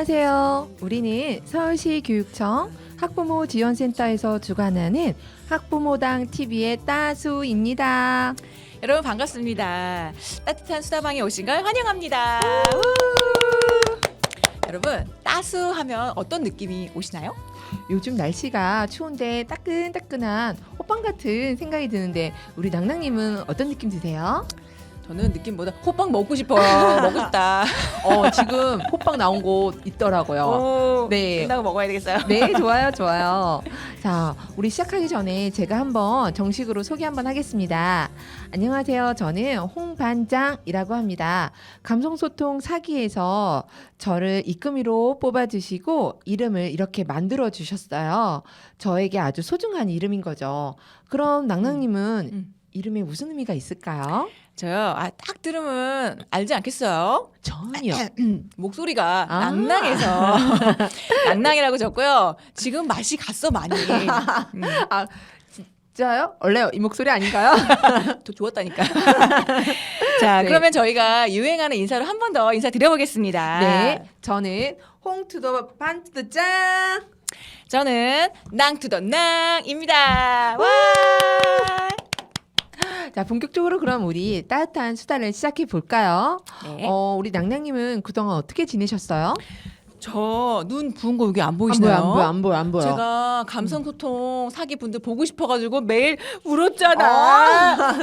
안녕하세요. 우리는 서울시 교육청 학부모 지원센터에서 주관하는 학부모당 TV의 따수입니다. 여러분 반갑습니다. 따뜻한 수다방에 오신 걸 환영합니다. 우! 여러분 따수 하면 어떤 느낌이 오시나요? 요즘 날씨가 추운데 따끈따끈한 호빵 같은 생각이 드는데 우리 낭낭님은 어떤 느낌 드세요? 저는 느낌보다 호빵 먹고 싶어요. 먹고 싶다. 어, 지금 호빵 나온 곳 있더라고요. 오, 네. 끝나고 먹어야 되겠어요. 네, 좋아요, 좋아요. 자, 우리 시작하기 전에 제가 한번 정식으로 소개 한번 하겠습니다. 안녕하세요. 저는 홍반장이라고 합니다. 감성소통 사기에서 저를 이금희로 뽑아주시고 이름을 이렇게 만들어 주셨어요. 저에게 아주 소중한 이름인 거죠. 그럼 낭낭님은 음. 이름에 무슨 의미가 있을까요? 저요. 아, 딱 들으면 알지 않겠어요? 전혀. 목소리가 아. 낭낭해서 낭낭이라고 적고요. 지금 맛이 갔어 많이. 음, 진짜요? 원래 이 목소리 아닌가요? 더 좋았다니까. 자, 네. 그러면 저희가 유행하는 인사로 한 번 더 인사 드려보겠습니다. 네, 저는 홍투더 반투더 짱. 저는 낭투더 낭입니다. 와! 자, 본격적으로 그럼 우리 따뜻한 수다를 시작해 볼까요? 네. 어, 우리 낭낭님은 그동안 어떻게 지내셨어요? 저 눈 부은 거 여기 안안 보이시나요? 보여, 안 보여, 안 보여, 안 보여. 제가 감성 소통 사기 분들 보고 싶어가지고 매일 울었잖아.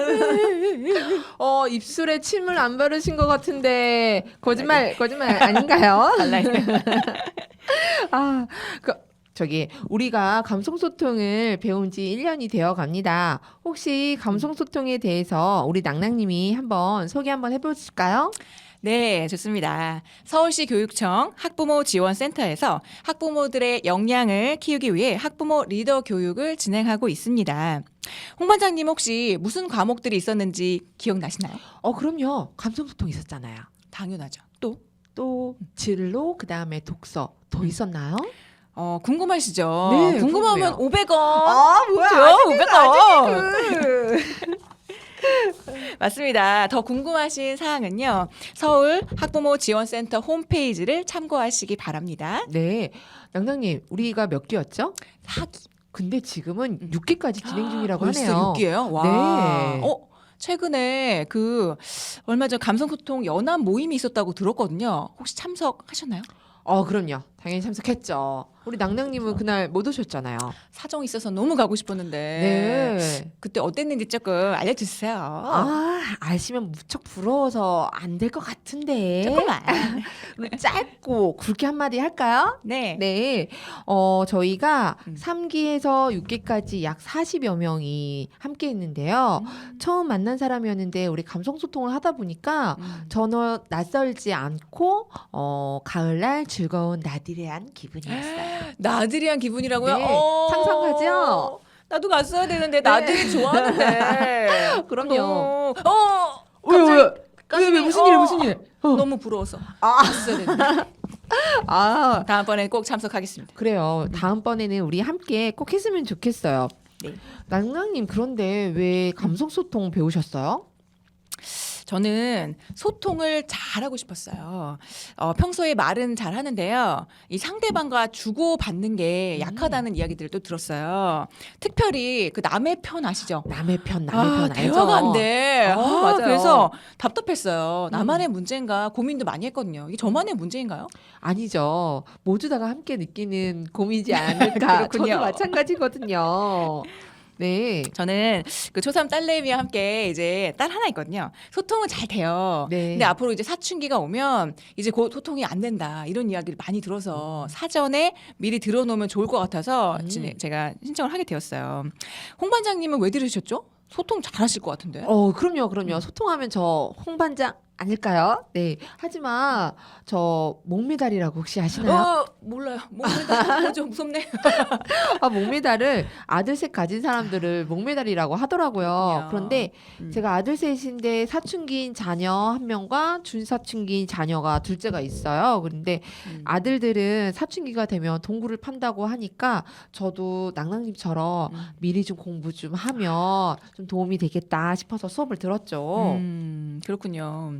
어, 입술에 침을 안 바르신 것 같은데 거짓말, 거짓말 아닌가요? 아, 그 저기 우리가 감성 소통을 배운 지 1년이 되어 갑니다. 혹시 감성 소통에 대해서 우리 낭낭님이 한번 소개 한번 해 보실까요? 네, 좋습니다. 서울시 교육청 학부모 지원센터에서 학부모들의 역량을 키우기 위해 학부모 리더 교육을 진행하고 있습니다. 홍 반장님 혹시 무슨 과목들이 있었는지 기억나시나요? 어, 그럼요. 감성 소통 있었잖아요. 당연하죠. 또 또 진로 그 다음에 독서 더 있었나요? 어, 궁금하시죠? 네, 궁금하면 궁금해요. 500원. 아, 뭐야? 저 500원. 그. 맞습니다. 더 궁금하신 사항은요. 서울 학부모 지원센터 홈페이지를 참고하시기 바랍니다. 네. 낭낭님, 우리가 몇 개였죠? 사기. 근데 지금은 6개까지 진행 중이라고 벌써 하네요. 6기예요? 와. 네. 어, 최근에 그 얼마 전 감성소통 연합 모임이 있었다고 들었거든요. 혹시 참석하셨나요? 어, 그럼요. 당연히 참석했죠. 우리 낭낭님은 그날 못 오셨잖아요. 사정이 있어서 너무 가고 싶었는데 네. 그때 어땠는지 조금 알려주세요. 아, 아시면 무척 부러워서 안 될 것 같은데. 조금만. 우리 짧고 굵게 한마디 할까요? 네. 네. 어, 저희가 음. 3기에서 6기까지 약 40여 명이 함께 했는데요. 처음 만난 사람이었는데 우리 감성 소통을 하다 보니까 음. 전혀 낯설지 않고 어, 가을날 즐거운 나들이 한 기분이었어요. 나들이한 기분이라고요? 네, 어. 상상하죠? 나도 갔어야 되는데 나들이 좋아하는데. 그럼요. 어. 왜, 왜? 왜, 가슴이- 왜, 무슨 일이 어. 무슨 일? 어. 너무 부러워서 아. 갔어야 되는데. 아, 다음번에 꼭 참석하겠습니다. 그래요. 다음번에는 우리 함께 꼭 했으면 좋겠어요. 네. 낭낭님 그런데 왜 감성 소통 배우셨어요? 저는 소통을 잘 하고 싶었어요. 어, 평소에 말은 잘 하는데요. 이 상대방과 주고받는 게 음. 약하다는 이야기들을 또 들었어요. 특별히 그 남의 편 아시죠? 남의 편, 남의 아, 편 알죠? 대화가 안 돼. 어, 아, 맞아요. 그래서 답답했어요. 음. 나만의 문제인가 고민도 많이 했거든요. 이게 저만의 문제인가요? 아니죠. 모두 다가 함께 느끼는 고민이지 않을까. 저도 그렇군요. 마찬가지거든요. 네. 저는 그 초삼 딸내미와 함께 이제 딸 하나 있거든요. 소통은 잘 돼요. 네. 근데 앞으로 이제 사춘기가 오면 이제 곧 소통이 안 된다 이런 이야기를 많이 들어서 사전에 미리 들어놓으면 좋을 것 같아서 음. 진- 제가 신청을 하게 되었어요. 홍 반장님은 왜 들으셨죠? 소통 잘하실 것 같은데. 어, 그럼요, 그럼요. 소통하면 저 홍반장 아닐까요? 네. 하지만 저 목메달이라고 혹시 아시나요? 어, 몰라요. 뭐좀 뭐죠? 무섭네. 아, 목메달을 아들 셋 가진 사람들을 목메달이라고 하더라고요. 그렇군요. 그런데 음. 제가 아들 셋인데 사춘기인 자녀 한 명과 준사춘기인 자녀가 둘째가 있어요. 그런데 음. 아들들은 사춘기가 되면 동굴을 판다고 하니까 저도 낭낭님처럼 음. 미리 좀 공부 좀 하면 좀 도움이 되겠다 싶어서 수업을 들었죠. 음, 그렇군요.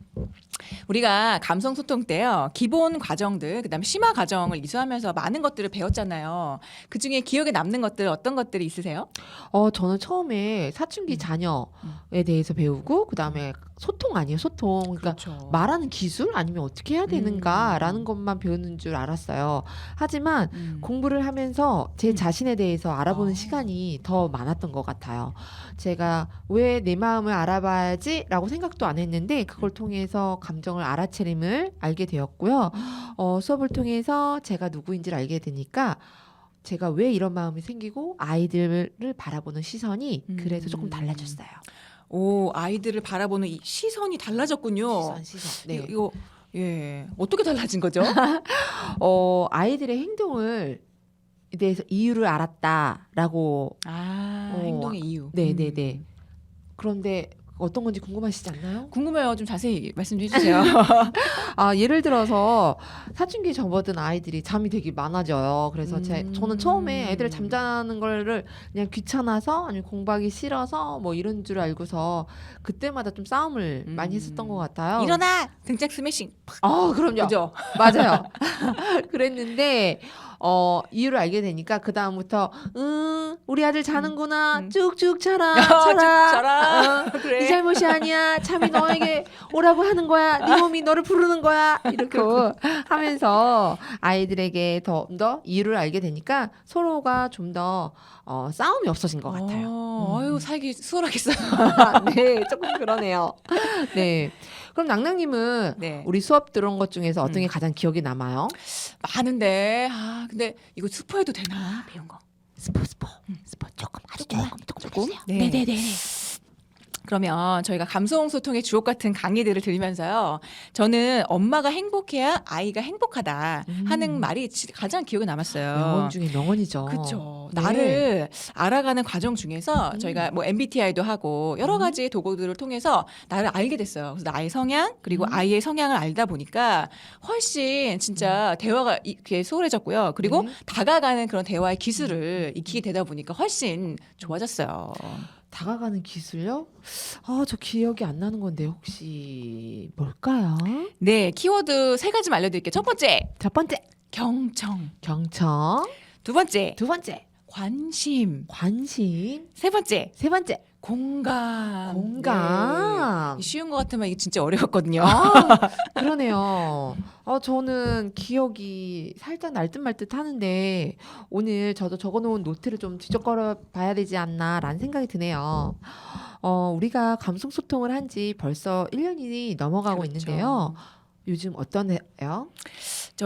우리가 감성 소통 때요. 기본 과정들, 그다음에 심화 과정을 이수하면서 많은 것들을 배웠잖아요. 그 중에 기억에 남는 것들 어떤 것들이 있으세요? 어, 저는 처음에 사춘기 음. 자녀에 대해서 배우고 그다음에 소통 아니에요, 소통. 그러니까 그렇죠. 말하는 기술 아니면 어떻게 해야 되는가라는 것만 배우는 줄 알았어요. 하지만 음. 공부를 하면서 제 음. 자신에 대해서 알아보는 아. 시간이 더 많았던 것 같아요. 제가 왜 내 마음을 알아봐야지라고 생각도 안 했는데 그걸 통해서 감정을 알아차림을 알게 되었고요. 어, 수업을 통해서 제가 누구인지를 알게 되니까 제가 왜 이런 마음이 생기고 아이들을 바라보는 시선이 그래서 조금 음. 달라졌어요. 오 아이들을 바라보는 이 시선이 달라졌군요. 시선, 시선. 네. 이거, 이거 예 어떻게 달라진 거죠? 어, 아이들의 행동을 에 대해서 이유를 알았다라고 아 어, 행동의 이유. 네, 음. 네, 네. 그런데 어떤 건지 궁금하시지 않나요? 궁금해요. 좀 자세히 말씀 좀 해주세요. 아, 예를 들어서 사춘기 접어든 아이들이 잠이 되게 많아져요. 그래서 제, 음. 저는 처음에 애들 잠자는 거를 그냥 귀찮아서 아니면 공부하기 싫어서 뭐 이런 줄 알고서 그때마다 좀 싸움을 음. 많이 했었던 것 같아요. 일어나 등짝 스매싱. 아, 그럼요. 그죠? 맞아요. 그랬는데 어 이유를 알게 되니까 그 다음부터 음 우리 아들 자는구나 음. 쭉쭉 자라 야, 쭉 자라 자라. 어, 그래. 네 잘못이 아니야 참이 너에게 오라고 하는 거야 네 몸이 너를 부르는 거야 이렇게 하면서 아이들에게 더 더 이유를 알게 되니까 서로가 좀더 어, 싸움이 없어진 것 같아요. 어, 음. 아유 살기 수월하겠어요. 네 조금 그러네요. 네 그럼 낭낭님은 네. 우리 수업 들은 것 중에서 어떤 게 음. 가장 기억에 남아요? 많은데 아 근데 이거 스포해도 되나 배운 거? 스포 스포 스포 조금 아주 조금 조금 조금? 네. 네네네. 그러면 저희가 감성 소통의 주옥 같은 강의들을 들으면서요. 저는 엄마가 행복해야 아이가 행복하다 음. 하는 말이 지- 가장 기억에 남았어요. 명언 중에 명언이죠. 그렇죠. 네. 나를 알아가는 과정 중에서 음. 저희가 뭐 MBTI도 하고 여러 음. 가지 도구들을 통해서 나를 알게 됐어요. 그래서 나의 성향 그리고 음. 아이의 성향을 알다 보니까 훨씬 진짜 대화가 이렇게 수월해졌고요. 그리고 네. 다가가는 그런 대화의 기술을 익히게 되다 보니까 훨씬 좋아졌어요. 다가가는 기술요? 아, 저 기억이 안 나는 건데 혹시 뭘까요? 네, 키워드 세 가지 알려드릴게요. 첫 번째, 첫 번째 경청. 경청, 두 번째, 두 번째 관심. 관심, 세 번째, 세 번째 공감. 공감. 네. 쉬운 것 같으면 이게 진짜 어려웠거든요. 아, 그러네요. 어, 저는 기억이 살짝 날듯 말듯 하는데 오늘 저도 적어놓은 노트를 좀 뒤적거려 봐야 되지 않나라는 생각이 드네요. 어, 우리가 감성 소통을 한 지 벌써 1년이 넘어가고 그렇죠. 있는데요. 요즘 어떠네요?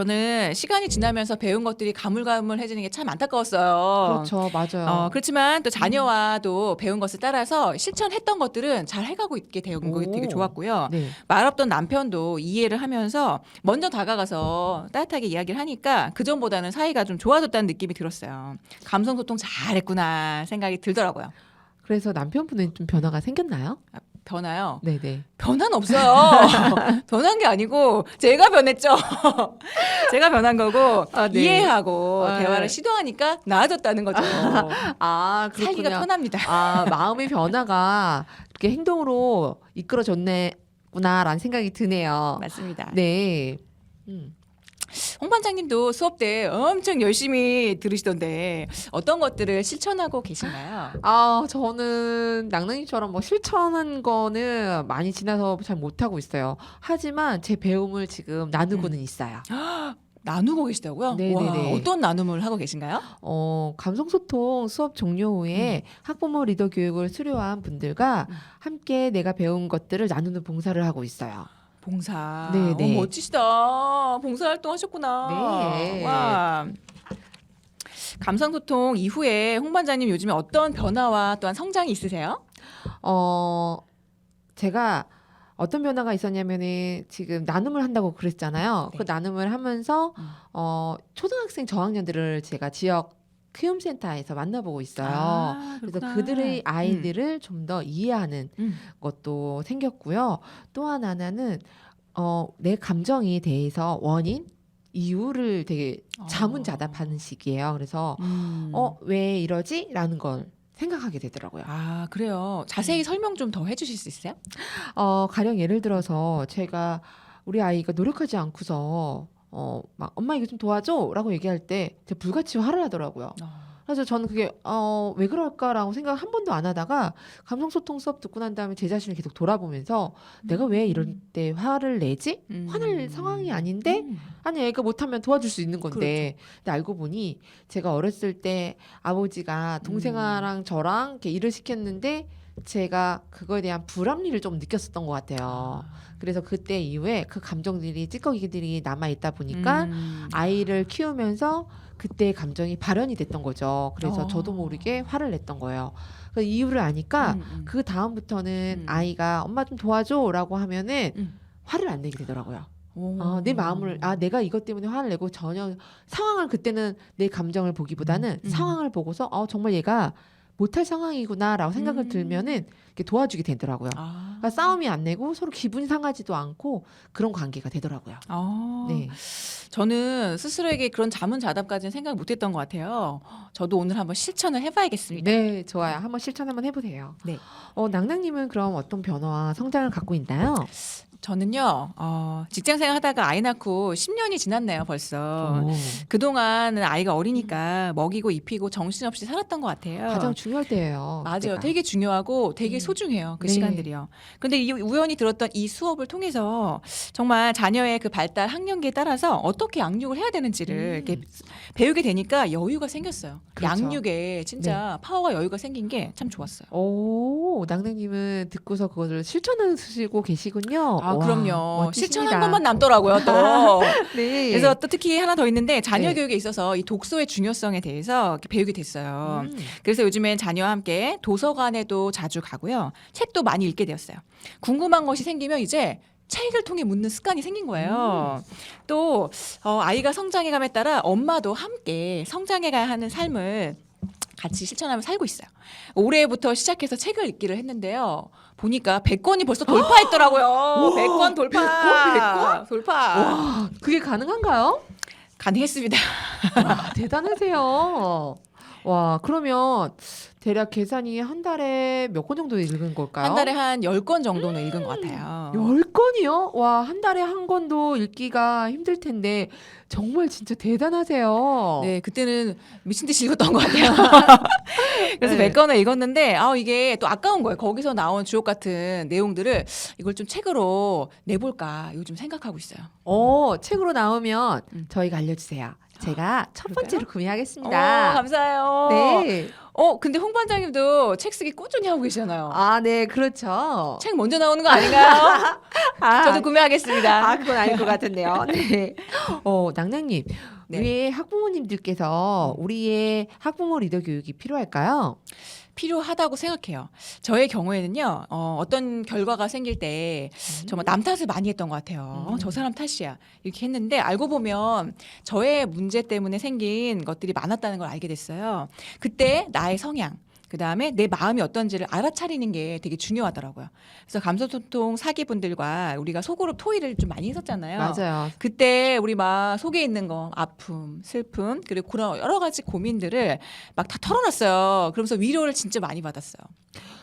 저는 시간이 지나면서 배운 것들이 가물가물해지는 게 참 안타까웠어요. 그렇죠, 맞아요. 어, 그렇지만 또 자녀와도 배운 것을 따라서 실천했던 것들은 잘 해가고 있게 된게 오. 되게 좋았고요. 네. 말없던 남편도 이해를 하면서 먼저 다가가서 따뜻하게 이야기를 하니까 그 전보다는 사이가 좀 좋아졌다는 느낌이 들었어요. 감성 소통 잘했구나 생각이 들더라고요. 그래서 남편분은 좀 변화가 생겼나요? 변화요? 네네. 변화는 없어요. 변한 게 아니고 제가 변했죠. 제가 변한 거고 아, 네. 이해하고 아, 대화를 네. 시도하니까 나아졌다는 거죠. 아, 살기가 편합니다. 아, 마음의 변화가 이렇게 행동으로 이끌어졌네구나라는 생각이 드네요. 맞습니다. 네. 음. 홍 반장님도 수업 때 엄청 열심히 들으시던데 어떤 것들을 실천하고 계신가요? 아, 저는 낭낭이처럼 뭐 실천한 거는 많이 지나서 잘 못하고 있어요. 하지만 제 배움을 지금 나누고는 있어요. 나누고 계시다고요? 네네네. 와, 어떤 나눔을 하고 계신가요? 어, 감성소통 수업 종료 후에 학부모 리더 교육을 수료한 분들과 음. 함께 내가 배운 것들을 나누는 봉사를 하고 있어요. 봉사. 네 네. 어, 멋지시다. 봉사 활동 하셨구나. 네. 와. 감성소통 이후에 홍 반장님 요즘에 어떤 변화와 또한 성장이 있으세요? 어, 제가 어떤 변화가 있었냐면은 지금 나눔을 한다고 그랬잖아요. 네. 그 나눔을 하면서 음. 어, 초등학생 저학년들을 제가 지역 키움센터에서 만나보고 있어요. 아, 그래서. 그들의 아이들을 좀 더 이해하는 음. 것도 생겼고요. 또 하나는 어, 내 감정에 대해서 원인, 이유를 되게 어. 자문자답하는 시기예요. 그래서 음. 어, 왜 이러지? 라는 걸 생각하게 되더라고요. 아, 그래요. 자세히 설명 좀 더 해주실 수 있어요? 어, 가령 예를 들어서 제가 우리 아이가 노력하지 않고서 어 막 엄마 이거 좀 도와줘라고 얘기할 때 제가 불같이 화를 하더라고요. 그래서 저는 그게 어, 왜 그럴까라고 생각 한 번도 안 하다가 감성 소통 수업 듣고 난 다음에 제 자신을 계속 돌아보면서 내가 왜 이럴 때 화를 내지? 음. 화낼 상황이 아닌데 음. 아니 애가 못하면 도와줄 수 있는 건데 근데 알고 보니 제가 어렸을 때 아버지가 동생아랑 저랑 이렇게 일을 시켰는데 제가 그거에 대한 불합리를 좀 느꼈었던 것 같아요. 그래서 그때 이후에 그 감정들이 찌꺼기들이 남아 있다 보니까 음. 아이를 키우면서 그때 감정이 발현이 됐던 거죠. 그래서 어. 저도 모르게 화를 냈던 거예요. 그 이유를 아니까 음, 음. 그 다음부터는 음. 아이가 엄마 좀 도와줘라고 하면은 음. 화를 안 내게 되더라고요. 오. 아, 내 마음을 아 내가 이것 때문에 화를 내고 전혀 상황을 그때는 내 감정을 보기보다는 음. 상황을 보고서 어 정말 얘가 못할 상황이구나라고 생각을 음. 들면은 이렇게 도와주게 되더라고요. 아. 그러니까 싸움이 안 내고 서로 기분 상하지도 않고 그런 관계가 되더라고요. 아. 네. 저는 스스로에게 그런 자문자답까지는 생각 못했던 것 같아요. 저도 오늘 한번 실천을 해봐야겠습니다. 네, 좋아요. 한번 실천 한번 해보세요. 네. 어, 낭낭님은 그럼 어떤 변화와 성장을 갖고 있나요? 저는요, 어, 직장 생활 하다가 아이 낳고 10년이 지났네요, 벌써. 오, 그동안은 아이가 어리니까 먹이고 입히고 정신없이 살았던 것 같아요. 가장 중요할 때예요. 맞아요. 그때가. 되게 중요하고 되게 음. 소중해요. 그 네. 시간들이요. 근데 이 우연히 들었던 이 수업을 통해서 정말 자녀의 그 발달 학년기에 따라서 어떻게 양육을 해야 되는지를 음. 이렇게 배우게 되니까 여유가 생겼어요. 그렇죠. 양육에 진짜 파워와 여유가 생긴 게 참 좋았어요. 오, 낭낭님은 듣고서 그것을 실천하시고 계시군요. 아, 와, 그럼요. 멋지십니다. 실천한 것만 남더라고요, 또. 네. 그래서 또 특히 하나 더 있는데 자녀 네. 교육에 있어서 이 독서의 중요성에 대해서 배우게 됐어요. 음. 그래서 요즘엔 자녀와 함께 도서관에도 자주 가고요. 책도 많이 읽게 되었어요. 궁금한 것이 생기면 이제 책을 통해 묻는 습관이 생긴 거예요. 또 어, 아이가 성장해감에 따라 엄마도 함께 성장해가야 하는 삶을 같이 실천하며 살고 있어요. 올해부터 시작해서 책을 읽기를 했는데요. 보니까 100권이 벌써 돌파했더라고요. 100권 돌파. 100권? 돌파. 와, 그게 가능한가요? 가능했습니다. 와, 대단하세요. 와, 그러면 대략 계산이 한 달에 몇 권 정도 읽은 걸까요? 한 달에 한 10건 정도는 읽은 것 같아요. 열 건이요? 와, 한 달에 한 권도 읽기가 힘들 텐데 정말 진짜 대단하세요. 네, 그때는 미친 듯이 읽었던 것 같아요. 그래서 네. 몇 권을 읽었는데, 아, 이게 또 아까운 거예요. 거기서 나온 주옥 같은 내용들을 이걸 좀 책으로 내볼까, 이거 좀 생각하고 있어요. 어, 책으로 나오면 음. 저희가 알려주세요. 제가 첫 그럴까요? 번째로 어, 구매하겠습니다. 감사해요. 네. 어, 근데 홍 반장님도 책 쓰기 꾸준히 하고 계시잖아요. 아, 네, 그렇죠. 책 먼저 나오는 거 아닌가요? 아, 저도 구매하겠습니다. 아, 그건 아닐 것 같은데요. 네. 어, 낭낭님, 네. 우리의 학부모님들께서 우리의 학부모 리더 교육이 필요할까요? 필요하다고 생각해요. 저의 경우에는요, 어, 어떤 결과가 생길 때 정말 남 탓을 많이 했던 것 같아요. 어, 음. 저 사람 탓이야. 이렇게 했는데 알고 보면 저의 문제 때문에 생긴 것들이 많았다는 걸 알게 됐어요. 그때 나의 성향, 그 다음에 내 마음이 어떤지를 알아차리는 게 되게 중요하더라고요. 그래서 감소소통 사기분들과 우리가 소그룹 토의를 좀 많이 했었잖아요. 맞아요. 그때 우리 막 속에 있는 거 아픔, 슬픔 그리고 그런 여러 가지 고민들을 막 다 털어놨어요. 그러면서 위로를 진짜 많이 받았어요.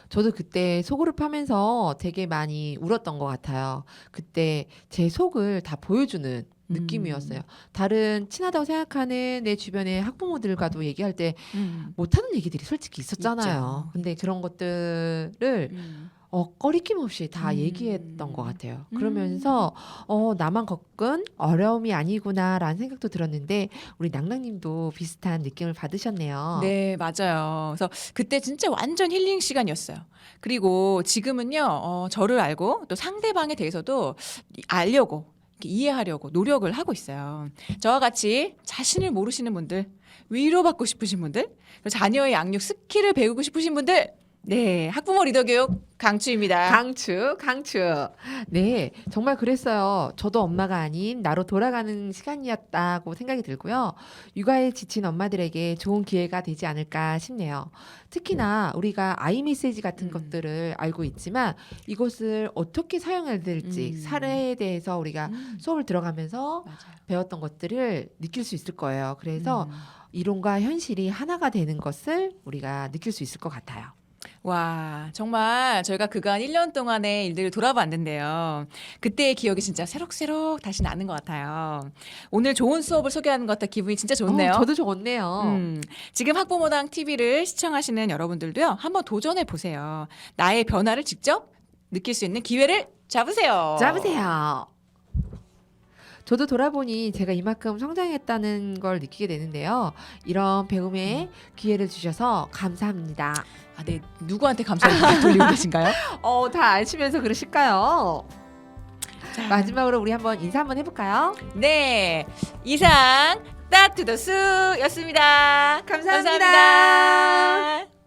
저도 그때 소그룹 하면서 되게 많이 울었던 것 같아요. 그때 제 속을 다 보여주는 느낌이었어요. 다른 친하다고 생각하는 내 주변의 학부모들과도 얘기할 때 음. 못하는 얘기들이 솔직히 있었잖아요. 있죠. 근데 그런 것들을 음. 어, 꺼리낌 없이 다 음. 얘기했던 것 같아요. 음. 그러면서 어, 나만 겪은 어려움이 아니구나라는 생각도 들었는데 우리 낭낭님도 비슷한 느낌을 받으셨네요. 네, 맞아요. 그래서 그때 진짜 완전 힐링 시간이었어요. 그리고 지금은요, 어, 저를 알고 또 상대방에 대해서도 이- 알려고, 이렇게 이해하려고 노력을 하고 있어요. 저와 같이 자신을 모르시는 분들, 위로받고 싶으신 분들, 그리고 자녀의 양육 스킬을 배우고 싶으신 분들, 네, 학부모 리더 교육 강추입니다. 강추, 강추. 네, 정말 그랬어요. 저도 엄마가 아닌 나로 돌아가는 시간이었다고 생각이 들고요. 육아에 지친 엄마들에게 좋은 기회가 되지 않을까 싶네요. 특히나 우리가 아이 메시지 같은 음. 것들을 알고 있지만 이것을 어떻게 사용해야 될지 음. 사례에 대해서 우리가 음, 수업을 들어가면서 맞아요. 배웠던 것들을 느낄 수 있을 거예요. 그래서 음. 이론과 현실이 하나가 되는 것을 우리가 느낄 수 있을 것 같아요. 와, 정말 저희가 그간 1년 동안의 일들을 돌아봤는데요. 그때의 기억이 진짜 새록새록 다시 나는 것 같아요. 오늘 좋은 수업을 소개하는 것 같아 기분이 진짜 좋네요. 어, 저도 좋네요. 음, 지금 학부모당 TV를 시청하시는 여러분들도요, 한번 도전해 보세요. 나의 변화를 직접 느낄 수 있는 기회를 잡으세요. 잡으세요. 저도 돌아보니 제가 이만큼 성장했다는 걸 느끼게 되는데요. 이런 배움의 기회를 주셔서 감사합니다. 아, 네. 누구한테 감사를 돌리고 계신가요? 어, 다 아시면서 그러실까요? 마지막으로 우리 한번 인사 한번 해볼까요? 네. 이상 따투더스였습니다 감사합니다. 감사합니다.